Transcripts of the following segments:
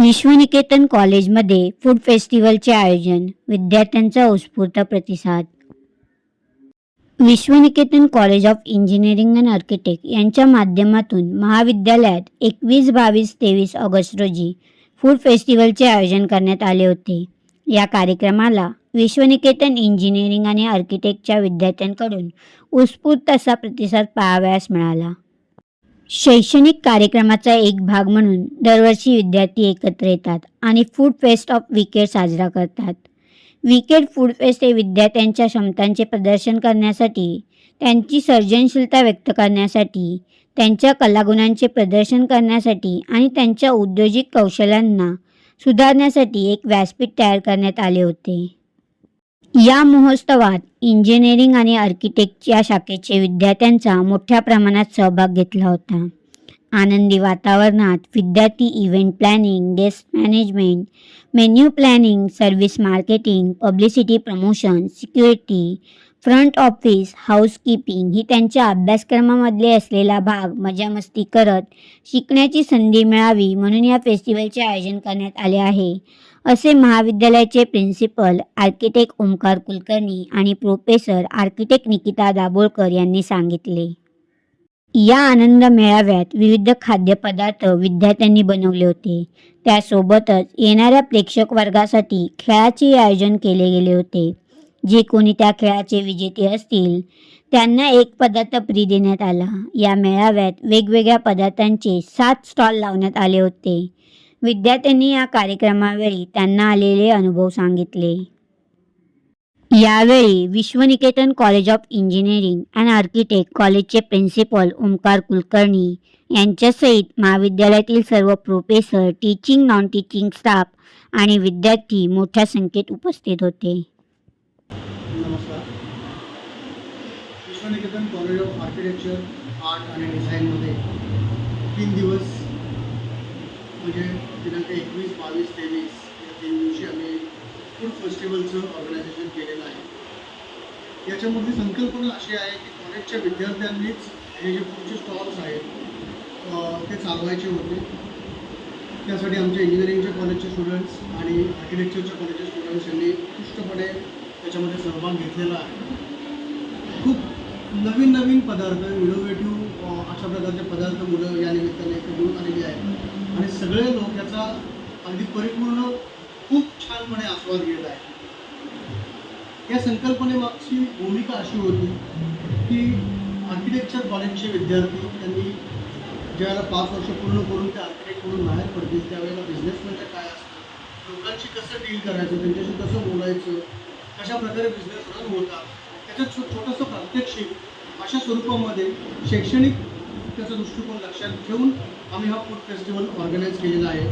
विश्वनिकेतन कॉलेजमध्ये फूड फेस्टिवलचे आयोजन. विद्यार्थ्यांचा उत्स्फूर्त प्रतिसाद. Vishwaniketan college of engineering and architect यांच्या माध्यमातून महाविद्यालयात एकवीस बावीस तेवीस ऑगस्ट रोजी फूड फेस्टिवलचे आयोजन करण्यात आले होते. या कार्यक्रमाला विश्वनिकेतन इंजिनिअरिंग आणि आर्किटेक्टच्या विद्यार्थ्यांकडून उत्स्फूर्त असा प्रतिसाद पाहावयास मिळाला. शैक्षणिक कार्यक्रमाचा एक भाग म्हणून दरवर्षी विद्यार्थी एकत्र येतात आणि फूड फेस्ट ऑफ विकेड साजरा करतात. विकेड फूड फेस्ट हे विद्यार्थ्यांच्या क्षमतांचे प्रदर्शन करण्यासाठी त्यांची सर्जनशीलता व्यक्त करण्यासाठी त्यांच्या कलागुणांचे प्रदर्शन करण्यासाठी आणि त्यांच्या उद्योजिक कौशल्यांना सुधारण्यासाठी एक व्यासपीठ तयार करण्यात आले होते. या महोत्सवात इंजिनिअरिंग आणि आर्किटेक्ट या शाखेचे विद्यार्थ्यांचा मोठ्या प्रमाणात सहभाग घेतला होता. आनंदी वातावरणात विद्यार्थी event planning guest management menu planning service marketing publicity promotion security front office housekeeping ही त्यांच्या अभ्यासक्रमामधले असलेला भाग मजामस्ती करत शिकण्याची संधी मिळावी म्हणून या फेस्टिवलचे आयोजन करण्यात आले आहे. असे महाविद्यालयाचे प्रिन्सिपल आर्किटेक्ट ओंकार कुलकर्णी आणि प्रोफेसर आर्किटेक्ट निकिता दाभोळकर यांनी सांगितले. या आनंद मेळाव्यात विविध खाद्यपदार्थ विद्यार्थ्यांनी बनवले होते. त्यासोबतच येणाऱ्या प्रेक्षक वर्गासाठी खेळाचे आयोजन केले गेले होते. जे कोणी त्या खेळाचे विजेते असतील त्यांना एक पदार्थ फ्री देण्यात आला. या मेळाव्यात वेगवेगळ्या पदार्थांचे सात स्टॉल लावण्यात आले होते. विद्यार्थ्यांनी या कार्यक्रमावेळी त्यांना आलेले अनुभव सांगितले. यावेळी Vishwaniketan college of engineering and architect कॉलेजचे प्रिन्सिपल ओंकार कुलकर्णी यांच्यासहित महाविद्यालयातील सर्व professor teaching non teaching staff आणि विद्यार्थी मोठ्या संख्येत उपस्थित होते. नमस्कार. Vishwaniketan college of architecture art आणि डिझाईनमध्ये तीन दिवस म्हणजे दिनांक एकवीस बावीस तेवीस या तीन दिवशी आम्ही फूड फेस्टिवलचं ऑर्गनायझेशन केलेलं आहे. याच्यामधली संकल्पना अशी आहे की कॉलेजच्या विद्यार्थ्यांनीच हे जे फूडचे स्टॉल्स आहेत ते चालवायचे होते. त्यासाठी आमच्या इंजिनिअरिंगच्या कॉलेजचे स्टुडंट्स आणि आर्किटेक्चरच्या कॉलेजचे स्टुडंट्स यांनी उत्कृष्टपणे त्याच्यामध्ये सहभाग घेतलेला आहे. खूप नवीन नवीन पदार्थ इनोव्हेटिव्ह अशा प्रकारचे पदार्थ मुलं या निमित्ताने इथे आलेली आहेत. आणि सगळे लोक याचा अगदी परिपूर्ण खूप छानपणे आस्वाद घेत आहेत. या संकल्पनेमागची भूमिका अशी होती की आर्किटेक्चर कॉलेजचे विद्यार्थी त्यांनी ज्यावेळेला पाच वर्ष पूर्ण करून ते आर्किटेक्ट म्हणून बाहेर पडतील त्यावेळेला बिझनेस म्हणजे काय असतं? लोकांशी कसं डील करायचं? त्यांच्याशी कसं बोलायचं? कशा प्रकारे बिझनेस रन होता त्याचं छो छोटंसं प्रात्यक्षिक अशा स्वरूपामध्ये शैक्षणिक त्याचा दृष्टिकोन लक्षात घेऊन आम्ही हा फूड फेस्टिवल ऑर्गनाईज केलेला आहे.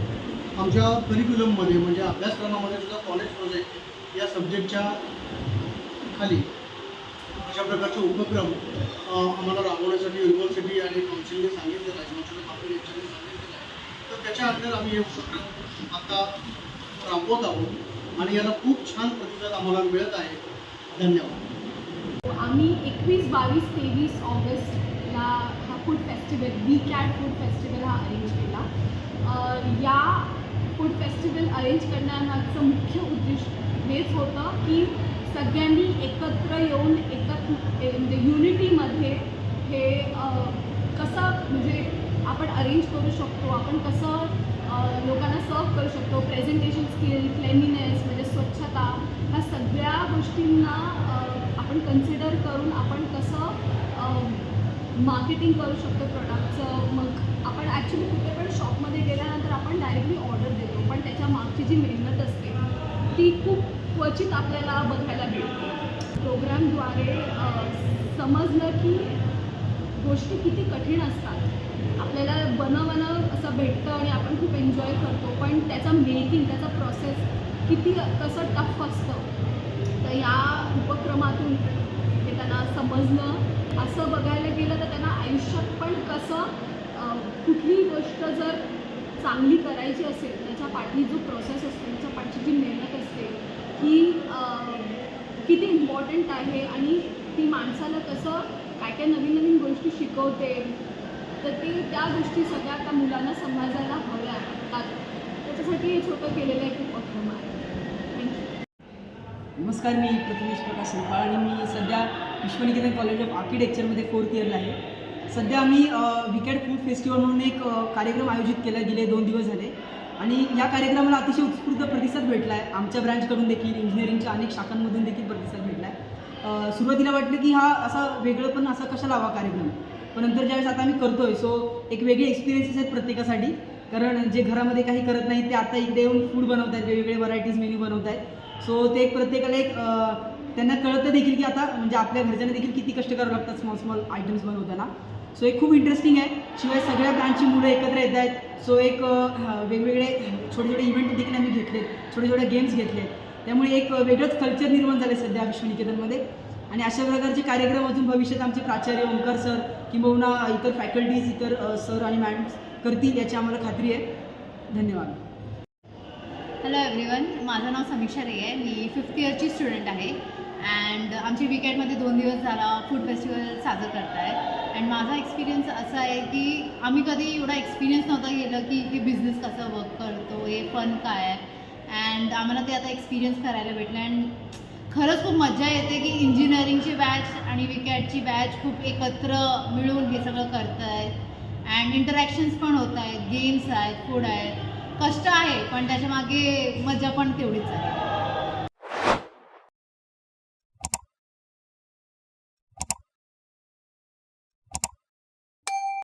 आमच्या करिक्युलममध्ये म्हणजे अभ्यासक्रमामध्ये सुद्धा कॉलेज प्रोजेक्ट या सब्जेक्टच्या खाली अशा प्रकारचे उपक्रम आम्हाला राबवण्यासाठी युनिव्हर्सिटी आणि काउन्सिलने सांगितलेलं आहे. नॅशनल कॉपी सांगितलेलं आहे. तर त्याच्या अंडर आम्ही हे उपक्रम आता राबवत आहोत आणि याला खूप छान प्रतिसाद आम्हाला मिळत आहे. धन्यवाद. आम्ही एकवीस बावीस तेवीस ऑगस्टला हा food festival we cat food festival हा अरेंज केला. या फूड फेस्टिवल अरेंज करण्यामागचं मुख्य उद्दिष्ट हेच होतं की सगळ्यांनी एकत्र येऊन एकत्र म्हणजे युनिटीमध्ये हे कसं म्हणजे आपण अरेंज करू शकतो आपण कसं लोकांना सर्व करू शकतो प्रेझेंटेशन स्किल क्लेनिनेस म्हणजे स्वच्छता ह्या सगळ्या गोष्टींना आपण कन्सिडर करून आपण कसं मार्केटिंग करू शकतो प्रोडक्टचं मग आपण ॲक्च्युली कुठे पण शॉपमध्ये गेल्यानंतर आपण डायरेक्टली ऑर्डर देतो पण त्याच्या मागची जी मेहनत असते ती खूप क्वचित आपल्याला बघायला मिळते. प्रोग्रामद्वारे समजलं की गोष्टी किती कठीण असतात. आपल्याला बनवणं असं भेटतं आणि आपण खूप एन्जॉय करतो पण त्याचा मेकिंग त्याचा प्रोसेस किती कसं टफ असतं तर या उपक्रमातून हे त्यांना समजलं. असं बघायला गेलं तर त्यांना आयुष्यात पण कसं कुठलीही गोष्ट जर चांगली करायची असेल त्याच्या पाठी जो प्रोसेस असतो त्याच्या पाठची जी मेहनत असते ही किती इम्पॉर्टंट आहे आणि ती माणसाला कसं काय काय नवीन नवीन गोष्टी शिकवते तर ते त्या गोष्टी सगळ्या त्या मुलांना समजायला हव्या त्याच्यासाठी हे छोटं केलेलं एक उपक्रम आहे. नमस्कार मी प्रथमेश प्रकाश सिंपाळ आणि मी सध्या विश्वनिकेतन कॉलेज ऑफ आर्किटेक्चरमध्ये फोर्थ इयरला आहे. सध्या आम्ही विकेट फूड फेस्टिवल म्हणून एक कार्यक्रम आयोजित केला गेले दोन दिवस झाले. आणि या कार्यक्रमाला अतिशय उत्स्फूर्त प्रतिसाद भेटला आहे आमच्या ब्रँचकडून देखील इंजिनिअरिंगच्या अनेक शाखांमधून देखील प्रतिसाद भेटला आहे सुरुवातीला वाटलं की हा असा वेगळं पण असा कशा लावा कार्यक्रम? पण नंतर ज्यावेळेस आता आम्ही करतोय सो एक वेगळे एक्सपिरियन्सेस आहेत प्रत्येकासाठी. कारण जे घरामध्ये काही करत नाही ते आता इकडे येऊन फूड बनवत आहेत वेगवेगळे व्हरायटीज मेन्यू बनवत आहेत सो ते एक प्रत्येकाला एक त्यांना कळतं देखील की आता म्हणजे आपल्या घरच्यांना देखील किती कष्ट करावं लागतात स्मॉल स्मॉल आयटम्स बनवताना. सो एक खूप इंटरेस्टिंग आहे. शिवाय सगळ्या ब्रँचची मुलं एकत्र येत आहेत. सो एक वेगवेगळे छोटे छोटे इव्हेंट देखील आम्ही घेतलेत छोटे छोटे गेम्स घेतले त्यामुळे एक वेगळंच कल्चर निर्माण झालं सध्या विश्वनिकेतनमध्ये आणि अशा प्रकारचे कार्यक्रम अजून भविष्यात आमचे प्राचार्य ओंकार सर किंबहुना इतर फॅकल्टीज इतर सर आणि मॅडम्स करतील याची आम्हाला खात्री आहे. धन्यवाद. हॅलो एव्हरीवन माझं नाव समीक्षा रे आहे. मी फिफ्थ इयरची स्टुडंट आहे. अँड आमची विकेटमध्ये दोन दिवस झाला फूड फेस्टिवल साजरं करत अँड माझा एक्सपिरियन्स असा आहे की आम्ही कधी एवढा एक्सपिरियन्स नव्हता गेलं की हे बिझनेस कसं वर्क करतो हे फन काय आहे. अँड आम्हाला ते आता एक्सपिरियन्स करायला भेटलं. अँड खरंच खूप मजा येते की इंजिनिअरिंगची बॅच आणि विकेटची बॅच खूप एकत्र मिळून हे सगळं करत आहेत अँड इंटरॅक्शन्स पण होत आहेत गेम्स आहेत फूड आहेत. कष्ट आहे पण त्याच्यामागे मजा पण तेवढीच आहे.